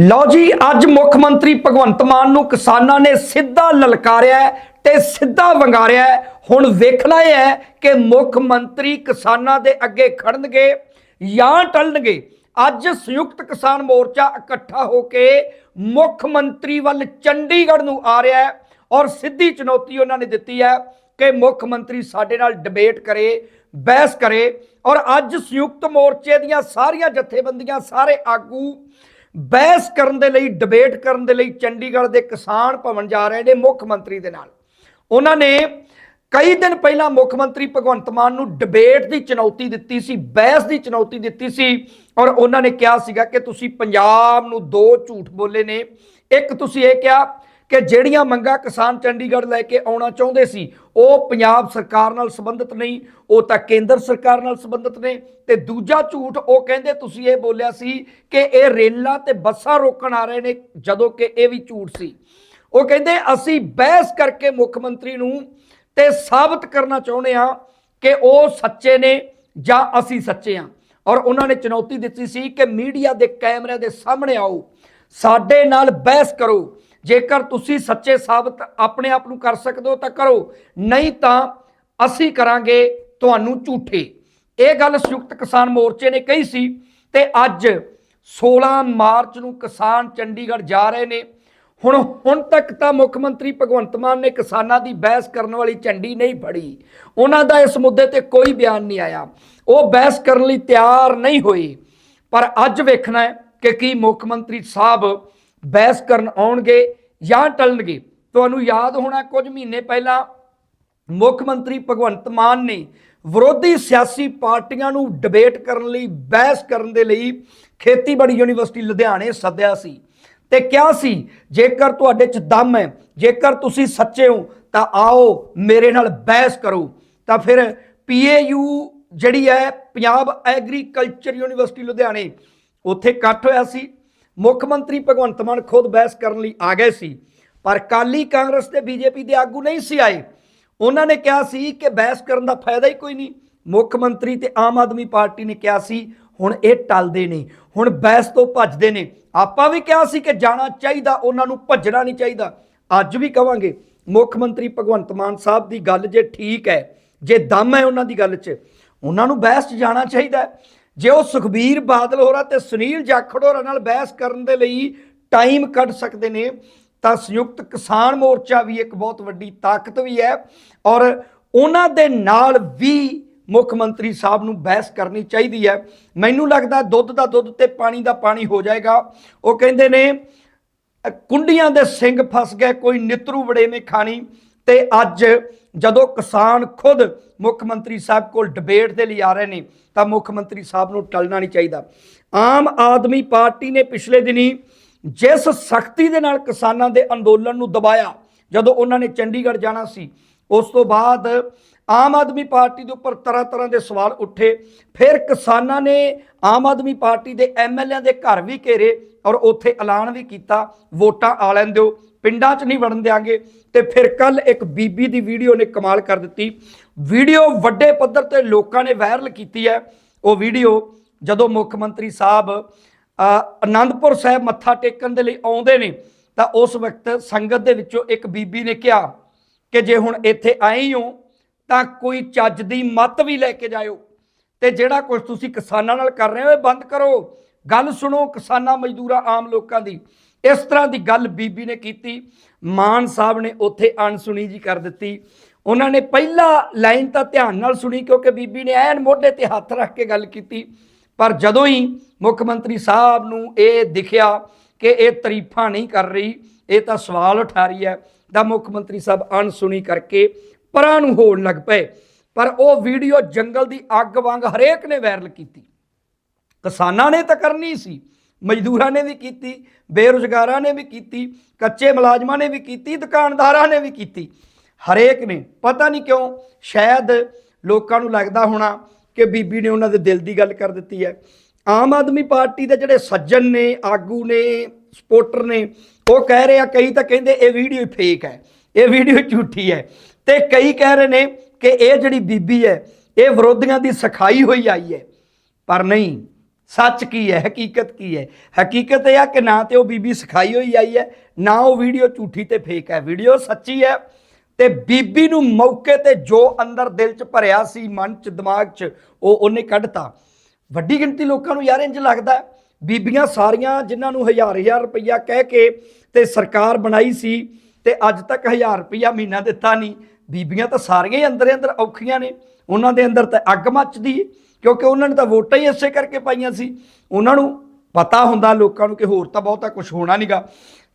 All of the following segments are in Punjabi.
ਲਓ ਜੀ, ਅੱਜ ਮੁੱਖ ਮੰਤਰੀ ਭਗਵੰਤ ਮਾਨ ਨੂੰ ਕਿਸਾਨਾਂ ਨੇ ਸਿੱਧਾ ਲਲਕਾਰਿਆ ਹੈ ਤੇ ਸਿੱਧਾ ਵੰਗਾਰਿਆ ਹੁਣ ਵੇਖਣਾ ਇਹ ਹੈ ਕਿ ਮੁੱਖ ਮੰਤਰੀ ਕਿਸਾਨਾਂ ਦੇ ਅੱਗੇ ਖੜਨਗੇ ਜਾਂ ਟਲਣਗੇ ਅੱਜ ਸੰਯੁਕਤ ਕਿਸਾਨ ਮੋਰਚਾ ਇਕੱਠਾ ਹੋ ਕੇ ਮੁੱਖ ਮੰਤਰੀ ਵੱਲ ਚੰਡੀਗੜ੍ਹ ਨੂੰ ਆ ਰਿਹਾ ਹੈ ਔਰ ਸਿੱਧੀ ਚੁਣੌਤੀ ਉਹਨਾਂ ਨੇ ਦਿੱਤੀ ਹੈ ਕਿ ਮੁੱਖ ਮੰਤਰੀ ਸਾਡੇ ਨਾਲ ਡਿਬੇਟ ਕਰੇ, ਬਹਿਸ ਕਰੇ ਔਰ ਅੱਜ ਸੰਯੁਕਤ ਮੋਰਚੇ ਦੀਆਂ ਸਾਰੀਆਂ ਜਥੇਬੰਦੀਆਂ, ਸਾਰੇ ਆਗੂ ਬਹਿਸ ਕਰਨ ਦੇ ਲਈ ਡਿਬੇਟ ਕਰਨ ਦੇ ਲਈ ਚੰਡੀਗੜ੍ਹ ਦੇ ਕਿਸਾਨ ਭਵਨ ਜਾ ਰਹੇ ਨੇ ਮੁੱਖ ਮੰਤਰੀ ਦੇ ਨਾਲ। ਉਹਨਾਂ ਨੇ ਕਈ ਦਿਨ ਪਹਿਲਾਂ ਮੁੱਖ ਮੰਤਰੀ ਭਗਵੰਤ ਮਾਨ ਨੂੰ ਡਿਬੇਟ ਦੀ ਚੁਣੌਤੀ ਦਿੱਤੀ ਸੀ, ਬਹਿਸ ਦੀ ਚੁਣੌਤੀ ਦਿੱਤੀ ਸੀ ਔਰ ਉਹਨਾਂ ਨੇ ਕਿਹਾ ਸੀਗਾ ਕਿ ਤੁਸੀਂ ਪੰਜਾਬ ਨੂੰ ਦੋ ਝੂਠ ਬੋਲੇ ਨੇ। ਇੱਕ ਤੁਸੀਂ ਇਹ ਕਿਹਾ ਕਿ ਜਿਹੜੀਆਂ ਮੰਗਾਂ ਕਿਸਾਨ ਚੰਡੀਗੜ੍ਹ ਲੈ ਕੇ ਆਉਣਾ ਚਾਹੁੰਦੇ ਸੀ, ਉਹ ਪੰਜਾਬ ਸਰਕਾਰ ਨਾਲ ਸੰਬੰਧਿਤ ਨਹੀਂ, ਉਹ ਤਾਂ ਕੇਂਦਰ ਸਰਕਾਰ ਨਾਲ ਸੰਬੰਧਿਤ ਨੇ। ਤੇ ਦੂਜਾ ਝੂਠ ਉਹ ਕਹਿੰਦੇ, ਤੁਸੀਂ ਇਹ ਬੋਲਿਆ ਸੀ ਕਿ ਇਹ ਰੇਲਾਂ ਤੇ ਬੱਸਾਂ ਰੋਕਣ ਆ ਰਹੇ ਨੇ, ਜਦੋਂ ਕਿ ਇਹ ਵੀ ਝੂਠ ਸੀ। ਉਹ ਕਹਿੰਦੇ, ਅਸੀਂ ਬਹਿਸ ਕਰਕੇ ਮੁੱਖ ਮੰਤਰੀ ਨੂੰ ਤੇ ਸਾਬਤ ਕਰਨਾ ਚਾਹੁੰਦੇ ਆ ਕਿ ਉਹ ਸੱਚੇ ਨੇ ਜਾਂ ਅਸੀਂ ਸੱਚੇ ਆ ਔਰ ਉਹਨਾਂ ਨੇ ਚੁਣੌਤੀ ਦਿੱਤੀ ਸੀ ਕਿ ਮੀਡੀਆ ਦੇ ਕੈਮਰਿਆਂ ਦੇ ਸਾਹਮਣੇ ਆਓ, ਸਾਡੇ ਨਾਲ ਬਹਿਸ ਕਰੋ ਜੇਕਰ ਤੁਸੀਂ ਸੱਚੇ ਸਾਬਤ ਆਪਣੇ ਆਪ ਨੂੰ ਕਰ ਸਕਦੇ ਹੋ ਤਾਂ ਕਰੋ, ਨਹੀਂ ਤਾਂ ਅਸੀਂ ਕਰਾਂਗੇ ਤੁਹਾਨੂੰ ਝੂਠੇ। ਇਹ ਗੱਲ ਸੰਯੁਕਤ ਕਿਸਾਨ ਮੋਰਚੇ ਨੇ ਕਹੀ ਸੀ ਤੇ ਅੱਜ 16 ਮਾਰਚ ਨੂੰ ਕਿਸਾਨ ਚੰਡੀਗੜ੍ਹ ਜਾ ਰਹੇ ਨੇ। ਹੁਣ ਹੁਣ ਤੱਕ ਤਾਂ ਮੁੱਖ ਮੰਤਰੀ ਭਗਵੰਤ ਮਾਨ ਨੇ ਕਿਸਾਨਾਂ ਦੀ ਬਹਿਸ ਕਰਨ ਵਾਲੀ ਝੰਡੀ ਨਹੀਂ ਫੜੀ। ਉਹਨਾਂ ਦਾ ਇਸ ਮੁੱਦੇ ਤੇ ਕੋਈ ਬਿਆਨ ਨਹੀਂ ਆਇਆ। ਉਹ ਬਹਿਸ ਕਰਨ ਲਈ ਤਿਆਰ ਨਹੀਂ ਹੋਏ। ਪਰ ਅੱਜ ਵੇਖਣਾ ਹੈ ਕਿ ਕੀ ਮੁੱਖ ਮੰਤਰੀ ਸਾਹਿਬ ਬਹਿਸ ਕਰਨ ਆਉਣਗੇ ਜਾਂ ਟਲਣਗੇ। ਤੁਹਾਨੂੰ ਯਾਦ ਹੋਣਾ ਕੁਝ ਮਹੀਨੇ ਪਹਿਲਾਂ ਮੁੱਖ ਮੰਤਰੀ ਭਗਵੰਤ ਮਾਨ ਨੇ ਵਿਰੋਧੀ ਸਿਆਸੀ ਪਾਰਟੀਆਂ ਨੂੰ ਡਿਬੇਟ ਕਰਨ ਲਈ, ਬਹਿਸ ਕਰਨ ਦੇ ਲਈ ਖੇਤੀਬਾੜੀ ਯੂਨੀਵਰਸਿਟੀ ਲੁਧਿਆਣੇ ਸੱਦਿਆ ਸੀ ਤੇ ਕਿਹਾ ਸੀ, ਜੇਕਰ ਤੁਹਾਡੇ 'ਚ ਦਮ ਹੈ, ਜੇਕਰ ਤੁਸੀਂ ਸੱਚੇ ਹੋ, ਤਾਂ ਆਓ ਮੇਰੇ ਨਾਲ ਬਹਿਸ ਕਰੋ। ਤਾਂ ਫਿਰ ਪੀਏਯੂ ਜਿਹੜੀ ਹੈ ਪੰਜਾਬ ਐਗਰੀਕਲਚਰ ਯੂਨੀਵਰਸਿਟੀ ਲੁਧਿਆਣੇ, ਉੱਥੇ ਇਕੱਠ ਹੋਇਆ ਸੀ। ਮੁੱਖ ਮੰਤਰੀ ਭਗਵੰਤ ਮਾਨ ਖੁਦ ਬਹਿਸ ਕਰਨ ਲਈ ਆ ਗਏ ਸੀ, ਪਰ ਕਾਲੀ ਕਾਂਗਰਸ ਤੇ ਬੀਜੇਪੀ ਦੇ ਆਗੂ ਨਹੀਂ ਸੀ ਆਏ। ਉਹਨਾਂ ਨੇ ਕਿਹਾ ਸੀ ਕਿ ਬਹਿਸ ਕਰਨ ਦਾ ਫਾਇਦਾ ਹੀ ਕੋਈ ਨਹੀਂ। ਮੁੱਖ ਮੰਤਰੀ ਤੇ ਆਮ ਆਦਮੀ ਪਾਰਟੀ ਨੇ ਕਿਹਾ ਸੀ, ਹੁਣ ਇਹ ਟਲਦੇ ਨੇ ਹੁਣ ਬਹਿਸ ਤੋਂ ਭੱਜਦੇ ਨੇ। ਆਪਾਂ ਵੀ ਕਿਹਾ ਸੀ ਕਿ ਜਾਣਾ ਚਾਹੀਦਾ, ਉਹਨਾਂ ਨੂੰ ਭੱਜਣਾ ਨਹੀਂ ਚਾਹੀਦਾ। ਅੱਜ ਵੀ ਕਵਾਂਗੇ, ਮੁੱਖ ਮੰਤਰੀ ਭਗਵੰਤ ਮਾਨ ਸਾਹਿਬ ਦੀ ਗੱਲ ਜੇ ਠੀਕ ਹੈ, ਜੇ ਦਮ ਹੈ ਉਹਨਾਂ ਦੀ ਗੱਲ 'ਚ, ਉਹਨਾਂ ਨੂੰ ਬਹਿਸ 'ਚ ਜਾਣਾ ਚਾਹੀਦਾ ਜੇ ਉਹ ਸੁਖਬੀਰ ਬਾਦਲ ਹੋਰਾਂ ਤੇ ਸੁਨੀਲ ਜਾਖੜ ਹੋਰਾਂ ਨਾਲ ਬਹਿਸ ਕਰਨ ਦੇ ਲਈ ਟਾਈਮ ਕੱਢ ਸਕਦੇ ਨੇ, ਤਾਂ ਸੰਯੁਕਤ ਕਿਸਾਨ ਮੋਰਚਾ ਵੀ ਇੱਕ ਬਹੁਤ ਵੱਡੀ ਤਾਕਤ ਵੀ ਹੈ ਔਰ ਉਹਨਾਂ ਦੇ ਨਾਲ ਵੀ ਮੁੱਖ ਮੰਤਰੀ ਸਾਹਿਬ ਨੂੰ ਬਹਿਸ ਕਰਨੀ ਚਾਹੀਦੀ ਹੈ। ਮੈਨੂੰ ਲੱਗਦਾ ਦੁੱਧ ਦਾ ਦੁੱਧ ਤੇ ਪਾਣੀ ਦਾ ਪਾਣੀ ਹੋ ਜਾਏਗਾ। ਉਹ ਕਹਿੰਦੇ ਨੇ ਕੁੰਡੀਆਂ ਦੇ ਸਿੰਘ ਫਸ ਗਏ, ਕੋਈ ਨਿਤਰੂ ਵੜੇਵੇਂ ਖਾਣੀ। ਤੇ ਅੱਜ ਜਦੋਂ ਕਿਸਾਨ ਖੁਦ ਮੁੱਖ ਮੰਤਰੀ ਸਾਹਿਬ ਕੋਲ ਡਿਬੇਟ ਦੇ ਲਈ ਆ ਰਹੇ ਨੇ, ਤਾਂ ਮੁੱਖ ਮੰਤਰੀ ਸਾਹਿਬ ਨੂੰ ਟਲਣਾ ਨਹੀਂ ਚਾਹੀਦਾ। ਆਮ ਆਦਮੀ ਪਾਰਟੀ ਨੇ ਪਿਛਲੇ ਦਿਨੀ ਜਿਸ ਸਖਤੀ ਦੇ ਨਾਲ ਕਿਸਾਨਾਂ ਦੇ ਅੰਦੋਲਨ ਨੂੰ ਦਬਾਇਆ, ਜਦੋਂ ਉਹਨਾਂ ਨੇ ਚੰਡੀਗੜ੍ਹ ਜਾਣਾ ਸੀ, ਉਸ ਤੋਂ ਬਾਅਦ ਆਮ ਆਦਮੀ ਪਾਰਟੀ ਦੇ ਉੱਪਰ ਤਰ੍ਹਾਂ ਤਰ੍ਹਾਂ ਦੇ ਸਵਾਲ ਉੱਠੇ। ਫਿਰ ਕਿਸਾਨਾਂ ਨੇ ਆਮ ਆਦਮੀ ਪਾਰਟੀ ਦੇ ਐਮਐਲਏ ਦੇ ਘਰ ਵੀ ਘੇਰੇ ਔਰ ਉੱਥੇ ਐਲਾਨ ਵੀ ਕੀਤਾ। ਵੋਟਾਂ ਆ ਲੈਣ ਦਿਓ। ਪਿੰਡਾਂ 'ਚ ਨਹੀਂ ਵੜਨ ਦਿਆਂਗੇ। ਤੇ ਫਿਰ ਕੱਲ ਇੱਕ ਬੀਬੀ ਦੀ ਵੀਡੀਓ ਨੇ ਕਮਾਲ ਕਰ ਦਿੱਤੀ। ਵੀਡੀਓ ਵੱਡੇ ਪੱਧਰ ਤੇ ਲੋਕਾਂ ਨੇ ਵਾਇਰਲ ਕੀਤੀ ਹੈ। ਉਹ ਵੀਡੀਓ ਜਦੋਂ ਮੁੱਖ ਮੰਤਰੀ ਸਾਹਿਬ ਅ, ਆਨੰਦਪੁਰ ਸਾਹਿਬ ਮੱਥਾ ਟੇਕਣ ਦੇ ਲਈ ਆਉਂਦੇ ਨੇ ਤਾਂ ਉਸ ਵਕਤ ਸੰਗਤ ਦੇ ਵਿੱਚੋਂ ਇੱਕ ਬੀਬੀ ਨੇ ਕਿਹਾ ਕਿ ਜੇ ਹੁਣ ਇੱਥੇ ਆਏ ਹੀ ਹੋ ਤਾਂ ਕੋਈ ਚੱਜ ਦੀ ਮੱਤ ਵੀ ਲੈ ਕੇ ਜਾਇਓ। ਤੇ ਜਿਹੜਾ ਕੁਝ ਤੁਸੀਂ ਕਿਸਾਨਾਂ ਨਾਲ ਕਰ ਰਹੇ ਹੋ, ਇਹ ਬੰਦ ਕਰੋ। ਗੱਲ ਸੁਣੋ ਕਿਸਾਨਾਂ ਮਜ਼ਦੂਰਾਂ, ਆਮ ਲੋਕਾਂ ਦੀ। ਇਸ ਤਰ੍ਹਾਂ ਦੀ ਗੱਲ ਬੀਬੀ ਨੇ ਕੀਤੀ। ਮਾਨ ਸਾਹਿਬ ਨੇ ਉੱਥੇ ਅਣਸੁਣੀ ਜੀ ਕਰ ਦਿੱਤੀ। ਉਹਨਾਂ ਨੇ ਪਹਿਲਾ ਲਾਈਨ ਤਾਂ ਧਿਆਨ ਨਾਲ ਸੁਣੀ, ਕਿਉਂਕਿ ਬੀਬੀ ਨੇ ਐਨ ਮੋਢੇ ਤੇ ਹੱਥ ਰੱਖ ਕੇ ਗੱਲ ਕੀਤੀ। ਪਰ ਜਦੋਂ ਹੀ ਮੁੱਖ ਮੰਤਰੀ ਸਾਹਿਬ ਨੂੰ ਇਹ ਦਿਖਿਆ ਕਿ ਇਹ ਤਾਰੀਫਾਂ ਨਹੀਂ ਕਰ ਰਹੀ, ਇਹ ਤਾਂ ਸਵਾਲ ਉਠਾ ਰਹੀ ਹੈ, ਤਾਂ ਮੁੱਖ ਮੰਤਰੀ ਸਾਹਿਬ ਅਣਸੁਣੀ ਕਰਕੇ ਪਰਾਂ ਨੂੰ ਹੋਣ ਲੱਗ ਪਏ। ਪਰ ਉਹ ਵੀਡੀਓ ਜੰਗਲ ਦੀ ਅੱਗ ਵਾਂਗ ਹਰੇਕ ਨੇ ਵਾਇਰਲ ਕੀਤੀ। ਕਿਸਾਨਾਂ ਨੇ ਤਾਂ ਕਰਨੀ ਸੀ, ਮਜ਼ਦੂਰਾਂ ਨੇ ਵੀ ਕੀਤੀ, ਬੇਰੁਜ਼ਗਾਰਾਂ ਨੇ ਵੀ ਕੀਤੀ, ਕੱਚੇ ਮੁਲਾਜ਼ਮਾਂ ਨੇ ਵੀ ਕੀਤੀ, ਦੁਕਾਨਦਾਰਾਂ ਨੇ ਵੀ ਕੀਤੀ। ਹਰੇਕ ਨੇ, ਪਤਾ ਨਹੀਂ ਕਿਉਂ, ਸ਼ਾਇਦ ਲੋਕਾਂ ਨੂੰ ਲੱਗਦਾ ਹੋਣਾ ਕਿ ਬੀਬੀ ਨੇ ਉਹਨਾਂ ਦੇ ਦਿਲ ਦੀ ਗੱਲ ਕਰ ਦਿੱਤੀ ਹੈ। ਆਮ ਆਦਮੀ ਪਾਰਟੀ ਦੇ ਜਿਹੜੇ ਸੱਜਣ ਨੇ, ਆਗੂ ਨੇ, ਸਪੋਰਟਰ ਨੇ, ਉਹ ਕਹਿ ਰਹੇ ਆ, ਕਈ ਤਾਂ ਕਹਿੰਦੇ ਇਹ ਵੀਡੀਓ ਫੇਕ ਹੈ, ਇਹ ਵੀਡੀਓ ਝੂਠੀ ਹੈ। ਤੇ ਕਈ ਕਹਿ ਰਹੇ ਨੇ ਕਿ ਇਹ ਜਿਹੜੀ ਬੀਬੀ ਹੈ, ਇਹ ਵਿਰੋਧੀਆਂ ਦੀ ਸਖਾਈ ਹੋਈ ਆਈ ਹੈ। ਪਰ ਨਹੀਂ, ਸੱਚ ਕੀ ਹੈ, ਹਕੀਕਤ ਕੀ ਹੈ? ਹਕੀਕਤ ਇਹ ਆ ਕਿ ਨਾ ਤੇ ਉਹ ਬੀਬੀ ਸਿਖਾਈ ਹੋਈ ਆਈ ਹੈ, ਨਾ ਉਹ ਵੀਡੀਓ ਝੂਠੀ ਤੇ ਫੇਕ ਹੈ। ਵੀਡੀਓ ਸੱਚੀ ਹੈ ਤੇ ਬੀਬੀ ਨੂੰ ਮੌਕੇ ਤੇ ਜੋ ਅੰਦਰ ਦਿਲ 'ਚ ਭਰਿਆ ਸੀ, ਮਨ 'ਚ, ਦਿਮਾਗ 'ਚ, ਉਹ ਉਹਨੇ ਕੱਢਤਾ। ਵੱਡੀ ਗਿਣਤੀ ਲੋਕਾਂ ਨੂੰ ਯਾਰ ਇੰਜ ਲੱਗਦਾ ਬੀਬੀਆਂ ਸਾਰੀਆਂ ਜਿਨ੍ਹਾਂ ਨੂੰ ਹਜ਼ਾਰ ਹਜ਼ਾਰ ਰੁਪਈਆ ਕਹਿ ਕੇ ਤੇ ਸਰਕਾਰ ਬਣਾਈ ਸੀ ਤੇ ਅੱਜ ਤੱਕ ਹਜ਼ਾਰ ਰੁਪਈਆ ਮਹੀਨਾ ਦਿੱਤਾ ਨਹੀਂ। ਬੀਬੀਆਂ ਤਾਂ ਸਾਰੀਆਂ ਹੀ ਅੰਦਰ ਅੰਦਰ ਔਖੀਆਂ ਨੇ। ਉਹਨਾਂ ਦੇ ਅੰਦਰ ਤਾਂ ਅੱਗ ਮੱਚਦੀ ਹੈ ਕਿਉਂਕਿ ਉਹਨਾਂ ਨੇ ਤਾਂ ਵੋਟਾਂ ਹੀ ਇਸੇ ਕਰਕੇ ਪਾਈਆਂ ਸੀ। ਉਹਨਾਂ ਨੂੰ ਪਤਾ ਹੁੰਦਾ ਲੋਕਾਂ ਨੂੰ ਕਿ ਹੋਰ ਤਾਂ ਬਹੁਤਾ ਕੁਝ ਹੋਣਾ ਨਹੀਂਗਾ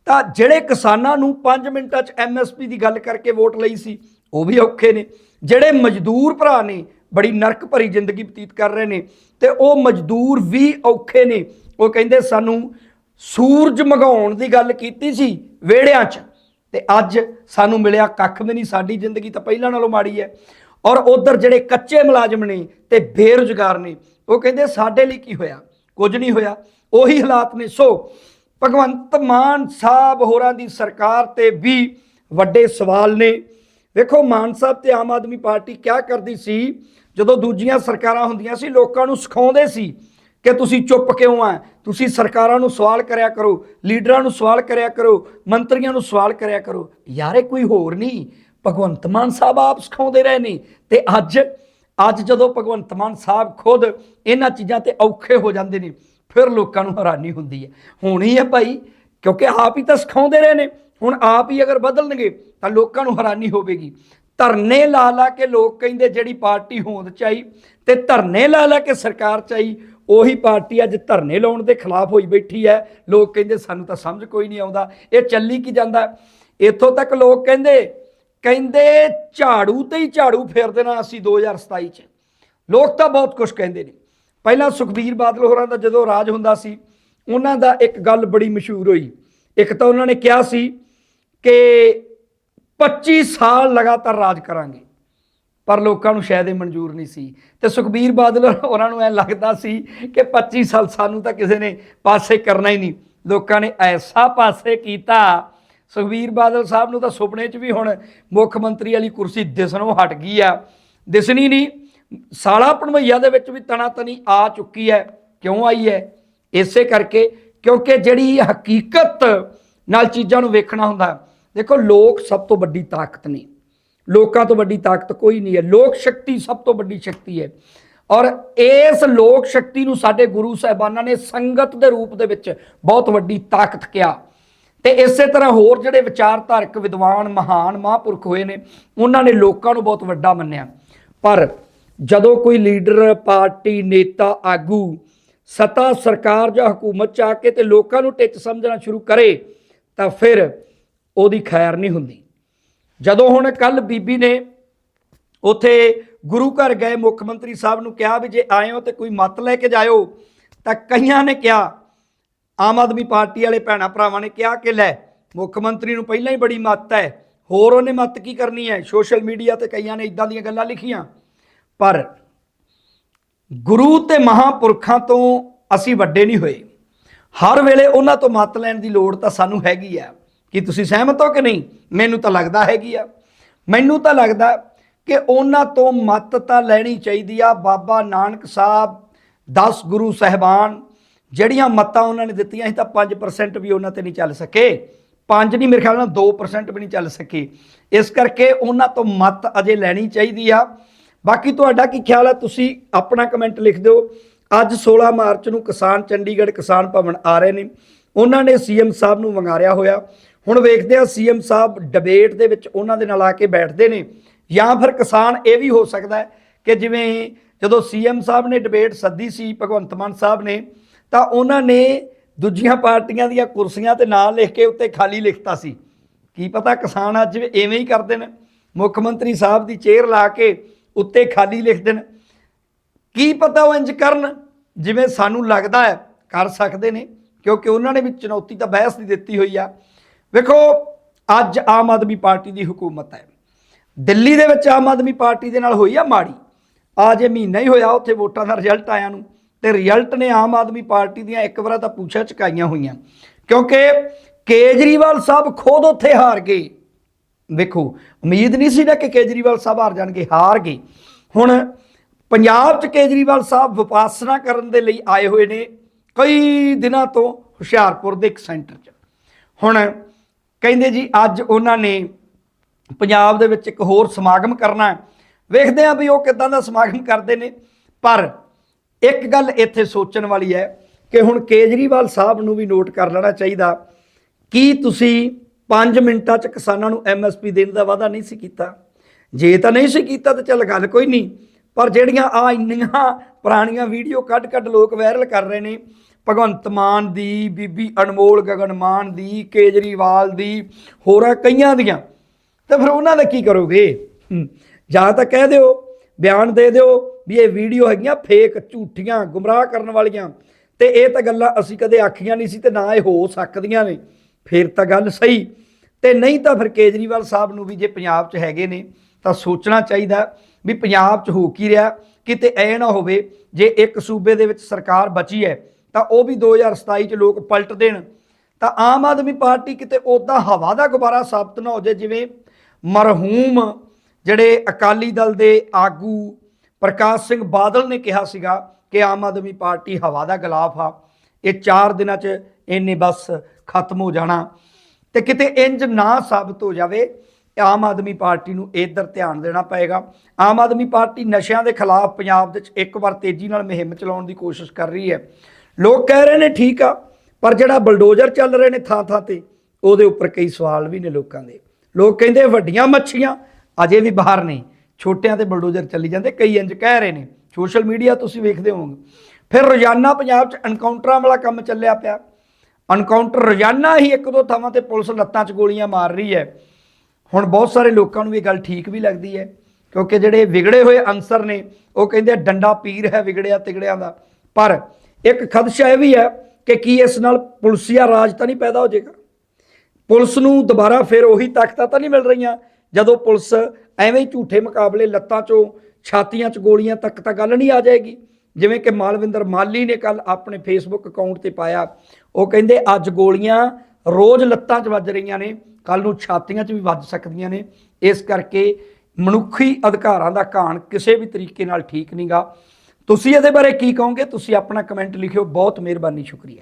ਤਾਂ ਜਿਹੜੇ ਕਿਸਾਨਾਂ ਨੂੰ 5 ਮਿੰਟਾਂ 'ਚ ਐਮਐਸਪੀ ਦੀ ਗੱਲ ਕਰਕੇ ਵੋਟ ਲਈ ਸੀ, ਉਹ ਵੀ ਔਖੇ ਨੇ। ਜਿਹੜੇ ਮਜ਼ਦੂਰ ਭਰਾ ਨੇ, ਬੜੀ ਨਰਕ ਭਰੀ ਜ਼ਿੰਦਗੀ ਬਤੀਤ ਕਰ ਰਹੇ ਨੇ, ਤੇ ਉਹ ਮਜ਼ਦੂਰ ਵੀ ਔਖੇ ਨੇ। ਉਹ ਕਹਿੰਦੇ ਸਾਨੂੰ ਸੂਰਜ ਮਗਾਉਣ ਦੀ ਗੱਲ ਕੀਤੀ ਸੀ, ਵਿਹੜਿਆਂ 'ਚ। ਤੇ ਅੱਜ ਸਾਨੂੰ ਮਿਲਿਆ ਕੱਖ ਵੀ ਨਹੀਂ, ਸਾਡੀ ਜ਼ਿੰਦਗੀ ਤਾਂ ਪਹਿਲਾਂ ਨਾਲੋਂ ਮਾੜੀ ਹੈ। ਔਰ ਉਧਰ ਜਿਹੜੇ ਕੱਚੇ ਮੁਲਾਜ਼ਮ ਨੇ ਤੇ ਬੇਰੁਜ਼ਗਾਰ ਨੇ, ਉਹ ਕਹਿੰਦੇ ਸਾਡੇ ਲਈ ਕੀ ਹੋਇਆ? ਕੁਝ ਨਹੀਂ ਹੋਇਆ। ਉਹੀ ਹਾਲਾਤ ਨੇ। ਸੋ ਭਗਵੰਤ ਮਾਨ ਸਾਹਿਬ ਹੋਰਾਂ ਦੀ ਸਰਕਾਰ ਤੇ ਵੀ ਵੱਡੇ ਸਵਾਲ ਨੇ। ਵੇਖੋ, ਮਾਨ ਸਾਹਿਬ ਤੇ ਆਮ ਆਦਮੀ ਪਾਰਟੀ ਕਿਆ ਕਰਦੀ ਸੀ? ਜਦੋਂ ਦੂਜੀਆਂ ਸਰਕਾਰਾਂ ਹੁੰਦੀਆਂ ਸੀ, ਲੋਕਾਂ ਨੂੰ ਸਿਖਾਉਂਦੇ ਸੀ। ਕਿ ਤੁਸੀਂ ਚੁੱਪ ਕਿਉਂ ਆ? ਤੁਸੀਂ ਸਰਕਾਰਾਂ ਨੂੰ ਸਵਾਲ ਕਰਿਆ ਕਰੋ, ਲੀਡਰਾਂ ਨੂੰ ਸਵਾਲ ਕਰਿਆ ਕਰੋ, ਮੰਤਰੀਆਂ ਨੂੰ ਸਵਾਲ ਕਰਿਆ ਕਰੋ। ਯਾਰੇ ਕੋਈ ਹੋਰ ਨਹੀਂ। ਭਗਵੰਤ ਮਾਨ ਸਾਹਿਬ ਆਪ ਸਿਖਾਉਂਦੇ ਰਹੇ ਨੇ ਤੇ ਅੱਜ ਅੱਜ ਜਦੋਂ ਭਗਵੰਤ ਮਾਨ ਸਾਹਿਬ ਖੁਦ ਇਹਨਾਂ ਚੀਜ਼ਾਂ ਤੇ ਔਖੇ ਹੋ ਜਾਂਦੇ ਨੇ, ਫਿਰ ਲੋਕਾਂ ਨੂੰ ਹੈਰਾਨੀ ਹੁੰਦੀ ਹੈ। ਹੋਣੀ ਹੈ ਭਾਈ, ਕਿਉਂਕਿ ਆਪ ਹੀ ਤਾਂ ਸਿਖਾਉਂਦੇ ਰਹੇ ਨੇ। ਹੁਣ ਆਪ ਹੀ ਅਗਰ ਬਦਲਣਗੇ ਤਾਂ ਲੋਕਾਂ ਨੂੰ ਹੈਰਾਨੀ ਹੋਵੇਗੀ। ਧਰਨੇ ਲਾ ਲਾ ਕੇ ਲੋਕ ਕਹਿੰਦੇ ਜਿਹੜੀ ਪਾਰਟੀ ਹੋਂਦ ਚਾਹੀ ਤੇ ਧਰਨੇ ਲਾ ਲਾ ਕੇ ਸਰਕਾਰ ਚਾਹੀ ਉਹੀ ਪਾਰਟੀ ਅੱਜ ਧਰਨੇ ਲਾਉਣ ਦੇ ਖਿਲਾਫ ਹੋਈ ਬੈਠੀ ਹੈ। ਲੋਕ ਕਹਿੰਦੇ ਸਾਨੂੰ ਤਾਂ ਸਮਝ ਕੋਈ ਨਹੀਂ ਆਉਂਦਾ। ਇਹ ਚੱਲੀ ਕੀ ਜਾਂਦਾ? ਇੱਥੋਂ ਤੱਕ ਲੋਕ ਕਹਿੰਦੇ ਕਹਿੰਦੇ ਝਾੜੂ ਤੇ ਹੀ ਝਾੜੂ ਫੇਰ ਦੇਣਾ ਅਸੀਂ 2027 ਚ। ਲੋਕ ਤਾਂ ਬਹੁਤ ਕੁਝ ਕਹਿੰਦੇ ਨੇ। ਪਹਿਲਾਂ ਸੁਖਬੀਰ ਬਾਦਲ ਹੋਰਾਂ ਦਾ ਜਦੋਂ ਰਾਜ ਹੁੰਦਾ ਸੀ, ਉਹਨਾਂ ਦਾ ਇੱਕ ਗੱਲ ਬੜੀ ਮਸ਼ਹੂਰ ਹੋਈ। ਇੱਕ ਤਾਂ ਉਹਨਾਂ ਨੇ ਕਿਹਾ ਸੀ ਕਿ 25 ਸਾਲ ਲਗਾਤਾਰ ਰਾਜ ਕਰਾਂਗੇ। ਪਰ ਲੋਕਾਂ ਨੂੰ ਸ਼ਾਇਦ ਇਹ ਮਨਜ਼ੂਰ ਨਹੀਂ ਸੀ। ਤੇ ਸੁਖਬੀਰ ਬਾਦਲ ਉਹਨਾਂ ਨੂੰ ਐ ਲੱਗਦਾ ਸੀ ਕਿ 25 ਸਾਲ ਸਾਨੂੰ ਤਾਂ ਕਿਸੇ ਨੇ ਪਾਸੇ ਕਰਨਾ ਹੀ ਨਹੀਂ। ਲੋਕਾਂ ਨੇ ਐਸਾ ਪਾਸੇ ਕੀਤਾ। ਸੁਖਬੀਰ ਬਾਦਲ ਸਾਹਿਬ ਨੂੰ ਤਾਂ ਸੁਪਨੇ 'ਚ ਵੀ ਹੁਣ ਮੁੱਖ ਮੰਤਰੀ ਵਾਲੀ ਕੁਰਸੀ ਦਿਸਣੋਂ ਹਟ ਗਈ ਆ। ਦਿਸਣੀ ਨਹੀਂ। ਸਾਲਾ ਭਣਵਈਆ ਦੇ ਵਿੱਚ ਵੀ ਤਣਾ ਤਣੀ ਆ ਚੁੱਕੀ ਹੈ। ਕਿਉਂ ਆਈ ਹੈ? ਇਸੇ ਕਰਕੇ ਕਿਉਂਕਿ ਜਿਹੜੀ ਹਕੀਕਤ ਨਾਲ ਚੀਜ਼ਾਂ ਨੂੰ ਵੇਖਣਾ ਹੁੰਦਾ। ਦੇਖੋ, ਲੋਕ ਸਭ ਤੋਂ ਵੱਡੀ ਤਾਕਤ ਨੇ। ਲੋਕਾਂ ਤੋਂ ਵੱਡੀ ਤਾਕਤ ਕੋਈ ਨਹੀਂ ਹੈ। ਲੋਕ ਸ਼ਕਤੀ ਸਭ ਤੋਂ ਵੱਡੀ ਸ਼ਕਤੀ ਹੈ। ਔਰ ਇਸ ਲੋਕ ਸ਼ਕਤੀ ਨੂੰ ਸਾਡੇ ਗੁਰੂ ਸਾਹਿਬਾਨਾਂ ਨੇ ਸੰਗਤ ਦੇ ਰੂਪ ਦੇ ਵਿੱਚ ਬਹੁਤ ਵੱਡੀ ਤਾਕਤ ਕਿਹਾ। ਤੇ ਇਸੇ ਤਰ੍ਹਾਂ ਹੋਰ ਜਿਹੜੇ ਵਿਚਾਰਧਾਰਕ ਵਿਦਵਾਨ, ਮਹਾਨ ਮਹਾਂਪੁਰਖ ਹੋਏ ਨੇ, ਉਹਨਾਂ ਨੇ ਲੋਕਾਂ ਨੂੰ ਬਹੁਤ ਵੱਡਾ ਮੰਨਿਆ। ਪਰ ਜਦੋਂ ਕੋਈ ਲੀਡਰ, ਪਾਰਟੀ, ਨੇਤਾ, ਆਗੂ, ਸਤਾ, ਸਰਕਾਰ ਜਾਂ ਹਕੂਮਤ ਚ ਆ ਕੇ ਤੇ ਲੋਕਾਂ ਨੂੰ ਟਿੱਚ ਸਮਝਣਾ ਸ਼ੁਰੂ ਕਰੇ, ਤਾਂ ਫਿਰ ਉਹਦੀ ਖੈਰ ਨਹੀਂ ਹੁੰਦੀ। ਜਦੋਂ ਹੁਣ ਕੱਲ ਬੀਬੀ ਨੇ ਉਥੇ ਗੁਰੂ ਘਰ ਗਏ, ਮੁੱਖ ਮੰਤਰੀ ਸਾਹਿਬ ਨੂੰ ਕਿਹਾ ਵੀ ਜੇ ਆਏ ਹੋ ਤੇ ਕੋਈ ਮਤ ਲੈ ਕੇ ਜਾਇਓ, ਤਾਂ ਕਈਆਂ ਨੇ ਕਿਹਾ, ਆਮ ਆਦਮੀ ਪਾਰਟੀ ਵਾਲੇ ਭੈਣਾ ਭਰਾਵਾਂ ਨੇ ਕਿਹਾ ਕਿ ਲੈ, ਮੁੱਖ ਮੰਤਰੀ ਨੂੰ ਪਹਿਲਾਂ ਹੀ ਬੜੀ ਮੱਤ ਹੈ, ਹੋਰ ਉਹਨੇ ਮੱਤ ਕੀ ਕਰਨੀ ਹੈ? ਸੋਸ਼ਲ ਮੀਡੀਆ ਤੇ ਕਈਆਂ ਨੇ ਇਦਾਂ ਦੀਆਂ ਗੱਲਾਂ ਲਿਖੀਆਂ। ਪਰ ਗੁਰੂ ਤੇ ਮਹਾਪੁਰਖਾਂ ਤੋਂ ਅਸੀਂ ਵੱਡੇ ਨਹੀਂ ਹੋਏ। ਹਰ ਵੇਲੇ ਉਹਨਾਂ ਤੋਂ ਮੱਤ ਲੈਣ ਦੀ ਲੋੜ ਤਾਂ ਸਾਨੂੰ ਹੈਗੀ ਆ। ਕੀ ਤੁਸੀਂ ਸਹਿਮਤ ਹੋ ਕਿ ਨਹੀਂ? ਮੈਨੂੰ ਤਾਂ ਲੱਗਦਾ ਹੈਗੀ ਆ। ਮੈਨੂੰ ਤਾਂ ਲੱਗਦਾ ਕਿ ਉਹਨਾਂ ਤੋਂ ਮੱਤ ਤਾਂ ਲੈਣੀ ਚਾਹੀਦੀ ਆ। ਬਾਬਾ ਨਾਨਕ ਸਾਹਿਬ 10 ਗੁਰੂ ਸਹਿਬਾਨ, ਜਿਹੜੀਆਂ ਮੱਤਾਂ ਉਹਨਾਂ ਨੇ ਦਿੱਤੀਆਂ ਸੀ ਤਾਂ 5% ਵੀ ਉਹਨਾਂ ਤੇ ਨਹੀਂ ਚੱਲ ਸਕੇ। 5 ਨਹੀਂ, ਮੇਰੇ ਖਿਆਲ ਨਾਲ 2% ਵੀ ਨਹੀਂ ਚੱਲ ਸਕੇ। ਇਸ ਕਰਕੇ ਉਹਨਾਂ ਤੋਂ ਮੱਤ ਅਜੇ ਲੈਣੀ ਚਾਹੀਦੀ ਆ। ਬਾਕੀ ਤੁਹਾਡਾ ਕੀ ਖਿਆਲ ਹੈ ਤੁਸੀਂ ਆਪਣਾ ਕਮੈਂਟ ਲਿਖ ਦਿਓ। ਅੱਜ 16 ਮਾਰਚ ਨੂੰ ਕਿਸਾਨ ਚੰਡੀਗੜ੍ਹ ਕਿਸਾਨ ਭਵਨ ਆ ਰਹੇ ਨੇ। ਉਹਨਾਂ ਨੇ ਸੀਐਮ ਸਾਹਿਬ ਨੂੰ ਵੰਗਾਰਿਆ ਹੋਇਆ। ਹੁਣ ਵੇਖਦੇ ਆ ਸੀਐਮ ਸਾਹਿਬ ਡਿਬੇਟ ਦੇ ਵਿੱਚ ਉਹਨਾਂ ਦੇ ਨਾਲ ਆ ਕੇ ਬੈਠਦੇ ਨੇ ਜਾਂ ਫਿਰ ਕਿਸਾਨ ਇਹ ਵੀ ਹੋ ਸਕਦਾ ਹੈ ਕਿ ਜਿਵੇਂ ਜਦੋਂ ਸੀਐਮ ਸਾਹਿਬ ਨੇ ਡਿਬੇਟ ਸੱਦੀ ਸੀ, ਭਗਵੰਤ ਮਾਨ ਸਾਹਿਬ ਨੇ, ਤਾਂ ਉਹਨਾਂ ਨੇ ਦੂਜੀਆਂ ਪਾਰਟੀਆਂ ਦੀਆਂ ਕੁਰਸੀਆਂ ਤੇ ਨਾਂ ਲਿਖ ਕੇ ਉੱਤੇ ਖਾਲੀ ਲਿਖਤਾ ਸੀ। ਕੀ ਪਤਾ ਕਿਸਾਨ ਅੱਜ ਵੀ ਐਵੇਂ ਹੀ ਕਰਦੇ ਨੇ? ਮੁੱਖ ਮੰਤਰੀ ਸਾਹਿਬ ਦੀ ਚੇਅਰ ਲਾ ਕੇ ਉੱਤੇ ਖਾਲੀ ਲਿਖ ਦੇਣ ਕੀ ਪਤਾ ਉਹ ਇੰਜ ਕਰਨ? ਜਿਵੇਂ ਸਾਨੂੰ ਲੱਗਦਾ ਹੈ, ਕਰ ਸਕਦੇ ਨੇ, ਕਿਉਂਕਿ ਉਹਨਾਂ ਨੇ ਵੀ ਚੁਣੌਤੀ ਤਾਂ ਬਹਿਸ ਦੀ ਦਿੱਤੀ ਹੋਈ ਆ। ਵੇਖੋ, ਅੱਜ ਆਮ ਆਦਮੀ ਪਾਰਟੀ ਦੀ ਹਕੂਮਤ ਹੈ। ਦਿੱਲੀ ਦੇ ਵਿੱਚ ਆਮ ਆਦਮੀ ਪਾਰਟੀ ਦੇ ਨਾਲ ਹੋਈ ਆ ਮਾੜੀ। ਆ ਜੇ ਮਹੀਨਾ ਹੀ ਹੋਇਆ, ਉੱਥੇ ਵੋਟਾਂ ਦਾ ਰਿਜ਼ਲਟ ਆਇਆ ਨੂੰ। ਤੇ ਰਿਜ਼ਲਟ ਨੇ ਆਮ ਆਦਮੀ ਪਾਰਟੀ ਦੀਆਂ ਇੱਕ ਵਾਰ ਤਾਂ ਪੁੱਛਾ ਚਕਾਈਆਂ ਹੋਈਆਂ। ਕਿਉਂਕਿ ਕੇਜਰੀਵਾਲ ਸਾਹਿਬ ਖੁਦ ਉੱਥੇ ਹਾਰ ਗਏ। ਵੇਖੋ, ਉਮੀਦ ਨਹੀਂ ਸੀ ਨਾ ਕਿ ਕੇਜਰੀਵਾਲ ਸਾਹਿਬ ਹਾਰ ਜਾਣਗੇ, ਹਾਰ ਗਏ। ਹੁਣ ਪੰਜਾਬ 'ਚ ਕੇਜਰੀਵਾਲ ਸਾਹਿਬ ਵਿਪਾਸਨਾ ਕਰਨ ਦੇ ਲਈ ਆਏ ਹੋਏ ਨੇ ਕਈ ਦਿਨਾਂ ਤੋਂ ਹੁਸ਼ਿਆਰਪੁਰ ਦੇ ਇੱਕ ਸੈਂਟਰ 'ਚ। ਹੁਣ ਕਹਿੰਦੇ ਜੀ, ਅੱਜ ਉਹਨਾਂ ਨੇ ਪੰਜਾਬ ਦੇ ਵਿੱਚ ਇੱਕ ਹੋਰ ਸਮਾਗਮ ਕਰਨਾ ਹੈ। ਵੇਖਦੇ ਆ ਵੀ ਉਹ ਕਿੱਦਾਂ ਦਾ ਸਮਾਗਮ ਕਰਦੇ ਨੇ। ਪਰ ਇੱਕ ਗੱਲ ਇੱਥੇ ਸੋਚਣ ਵਾਲੀ ਹੈ ਕਿ ਹੁਣ ਕੇਜਰੀਵਾਲ ਸਾਹਿਬ ਨੂੰ ਵੀ ਨੋਟ ਕਰ ਲੈਣਾ ਚਾਹੀਦਾ। ਕੀ ਤੁਸੀਂ 5 ਮਿੰਟਾਂ 'ਚ ਕਿਸਾਨਾਂ ਨੂੰ ਐਮਐਸਪੀ ਦੇਣ ਦਾ ਵਾਅਦਾ ਨਹੀਂ ਸੀ ਕੀਤਾ? ਜੇ ਤਾਂ ਨਹੀਂ ਸੀ ਕੀਤਾ ਤਾਂ ਚੱਲ ਗੱਲ ਕੋਈ ਨਹੀਂ। ਪਰ ਜਿਹੜੀਆਂ ਆ ਇੰਨੀਆਂ ਪੁਰਾਣੀਆਂ ਵੀਡੀਓ ਕੱਢ-ਕੱਢ ਲੋਕ ਵਾਇਰਲ ਕਰ ਰਹੇ ਨੇ ਭਗਵੰਤ ਮਾਨ ਦੀ, ਬੀਬੀ ਅਨਮੋਲ ਗਗਨ ਮਾਨ ਦੀ, ਕੇਜਰੀਵਾਲ ਦੀ, ਹੋਰਾਂ ਕਈਆਂ ਦੀਆਂ। ਤਾਂ ਫਿਰ ਉਹਨਾਂ ਦਾ ਕੀ ਕਰੋਗੇ? ਜਾਂ ਤਾਂ ਕਹਿ ਦਿਓ, ਬਿਆਨ ਦੇ ਦਿਓ ਵੀ ਇਹ ਵੀਡੀਓ ਹੈਗੀਆਂ ਫੇਕ, ਝੂਠੀਆਂ, ਗੁੰਮਰਾਹ ਕਰਨ ਵਾਲੀਆਂ। ਤੇ ਇਹ ਤਾਂ ਗੱਲਾਂ ਅਸੀਂ ਕਦੇ ਆਖੀਆਂ ਨਹੀਂ ਸੀ ਤੇ ਨਾ ਇਹ ਹੋ ਸਕਦੀਆਂ ਨੇ। ਫਿਰ ਤਾਂ ਗੱਲ ਸਹੀ। ਤੇ ਨਹੀਂ ਤਾਂ ਫਿਰ ਕੇਜਰੀਵਾਲ ਸਾਹਿਬ ਨੂੰ ਵੀ ਜੇ ਪੰਜਾਬ 'ਚ ਹੈਗੇ ਨੇ, ਤਾਂ ਸੋਚਣਾ ਚਾਹੀਦਾ ਵੀ ਪੰਜਾਬ 'ਚ ਹੋ ਕੀ ਰਿਹਾ, ਕਿਤੇ ਐ ਨਾ ਹੋਵੇ, ਜੇ ਇੱਕ ਸੂਬੇ ਦੇ ਵਿੱਚ ਸਰਕਾਰ ਬਚੀ ਹੈ ਤਾਂ ਉਹ ਵੀ 2027 'ਚ ਲੋਕ ਪਲਟ ਦੇਣ। ਤਾਂ ਆਮ ਆਦਮੀ ਪਾਰਟੀ ਕਿਤੇ ਉਦਾਂ ਹਵਾ ਦਾ ਗੁਬਾਰਾ ਸਾਬਤ ਨਾ ਹੋ ਜਾਏ, ਜਿਵੇਂ ਮਰਹੂਮ ਜਿਹੜੇ ਅਕਾਲੀ ਦਲ ਦੇ ਆਗੂ ਪ੍ਰਕਾਸ਼ ਸਿੰਘ ਬਾਦਲ ਨੇ ਕਿਹਾ ਸੀਗਾ ਕਿ ਆਮ ਆਦਮੀ ਪਾਰਟੀ ਹਵਾ ਦਾ ਗਲਾਫ ਆ, ਇਹ 4 ਦਿਨਾਂ 'ਚ ਇਹਨੇ ਬਸ ਖਤਮ ਹੋ ਜਾਣਾ। ਤੇ ਕਿਤੇ ਇੰਜ ਨਾ ਸਾਬਤ ਹੋ ਜਾਵੇ, ਆਮ ਆਦਮੀ ਪਾਰਟੀ ਨੂੰ ਇਧਰ ਧਿਆਨ ਦੇਣਾ ਪਏਗਾ। ਆਮ ਆਦਮੀ ਪਾਰਟੀ ਨਸ਼ਿਆਂ ਦੇ ਖਿਲਾਫ ਪੰਜਾਬ ਦੇ ਵਿੱਚ ਇੱਕ ਵਾਰ ਤੇਜ਼ੀ ਨਾਲ ਮੁਹਿੰਮ ਚਲਾਉਣ ਦੀ ਕੋਸ਼ਿਸ਼ ਕਰ ਰਹੀ ਹੈ। ਲੋਕ ਕਹਿ ਰਹੇ ਨੇ ਠੀਕ ਆ, ਪਰ ਜਿਹੜਾ ਬਲਡੋਜ਼ਰ ਚੱਲ ਰਹੇ ਨੇ ਥਾਂ ਥਾਂ ਤੇ, ਉਹਦੇ ਉੱਪਰ ਕਈ ਸਵਾਲ ਵੀ ਨੇ ਲੋਕਾਂ ਦੇ। ਲੋਕ ਕਹਿੰਦੇ ਵੱਡੀਆਂ ਮੱਛੀਆਂ ਅਜੇ ਵੀ ਬਾਹਰ ਨੇ, ਛੋਟਿਆਂ ਤੇ ਬਲਡੋਜ਼ਰ ਚੱਲੀ ਜਾਂਦੇ, ਕਈ ਇੰਜ ਕਹਿ ਰਹੇ ਨੇ। ਸੋਸ਼ਲ ਮੀਡੀਆ ਤੁਸੀਂ ਵੇਖਦੇ ਹੋਵੋਗੇ। ਫਿਰ ਰੋਜ਼ਾਨਾ ਪੰਜਾਬ 'ਚ ਐਨਕਾਊਂਟਰਾਂ ਵਾਲਾ ਕੰਮ ਚੱਲਿਆ ਪਿਆ। ਐਨਕਾਊਂਟਰ ਰੋਜ਼ਾਨਾ ਹੀ ਇੱਕ ਦੋ ਥਾਵਾਂ ਤੇ ਪੁਲਿਸ ਲੱਤਾਂ 'ਚ ਗੋਲੀਆਂ ਮਾਰ ਰਹੀ ਹੈ। ਹੁਣ ਬਹੁਤ ਸਾਰੇ ਲੋਕਾਂ ਨੂੰ ਇਹ ਗੱਲ ਠੀਕ ਵੀ ਲੱਗਦੀ ਹੈ, ਕਿਉਂਕਿ ਜਿਹੜੇ ਵਿਗੜੇ ਹੋਏ ਅਨਸਰ ਨੇ, ਉਹ ਕਹਿੰਦੇ ਡੰਡਾ ਪੀਰ ਹੈ ਵਿਗੜਿਆ ਤਿਗੜਿਆਂ ਦਾ। ਪਰ ਇੱਕ ਖਦਸ਼ਾ ਇਹ ਵੀ ਹੈ ਕਿ ਕੀ ਇਸ ਨਾਲ ਪੁਲਸੀਆ ਰਾਜ ਤਾਂ ਨਹੀਂ ਪੈਦਾ ਹੋ ਜਾਏਗਾ ਪੁਲਿਸ ਨੂੰ ਦੁਬਾਰਾ ਫਿਰ ਉਹੀ ਤਾਕਤਾਂ ਤਾਂ ਨਹੀਂ ਮਿਲ ਰਹੀਆਂ ਜਦੋਂ ਪੁਲਿਸ ਐਵੇਂ ਹੀ ਝੂਠੇ ਮੁਕਾਬਲੇ ਲੱਤਾਂ 'ਚੋਂ, ਛਾਤੀਆਂ 'ਚ ਗੋਲੀਆਂ ਤੱਕ ਤਾਂ ਗੱਲ ਨਹੀਂ ਆ ਜਾਏਗੀ। ਜਿਵੇਂ ਕਿ ਮਾਲਵਿੰਦਰ ਮਾਲੀ ਨੇ ਕੱਲ ਆਪਣੇ ਫੇਸਬੁੱਕ ਅਕਾਊਂਟ ਤੇ ਪਾਇਆ। ਉਹ ਕਹਿੰਦੇ, ਅੱਜ ਗੋਲੀਆਂ ਰੋਜ਼ ਲੱਤਾਂ 'ਚ ਵੱਜ ਰਹੀਆਂ ਨੇ। ਕੱਲ ਨੂੰ ਛਾਤੀਆਂ 'ਚ ਵੀ ਵੱਜ ਸਕਦੀਆਂ ਨੇ। ਇਸ ਕਰਕੇ ਮਨੁੱਖੀ ਅਧਿਕਾਰਾਂ ਦਾ ਘਾਣ ਕਿਸੇ ਵੀ ਤਰੀਕੇ ਨਾਲ ਠੀਕ ਨਹੀਂਗਾ ਤੁਸੀਂ ਇਹਦੇ ਬਾਰੇ ਕੀ ਕਹੋਗੇ? ਤੁਸੀਂ ਆਪਣਾ ਕਮੈਂਟ ਲਿਖਿਓ। ਬਹੁਤ ਮਿਹਰਬਾਨੀ ਸ਼ੁਕਰੀਆ।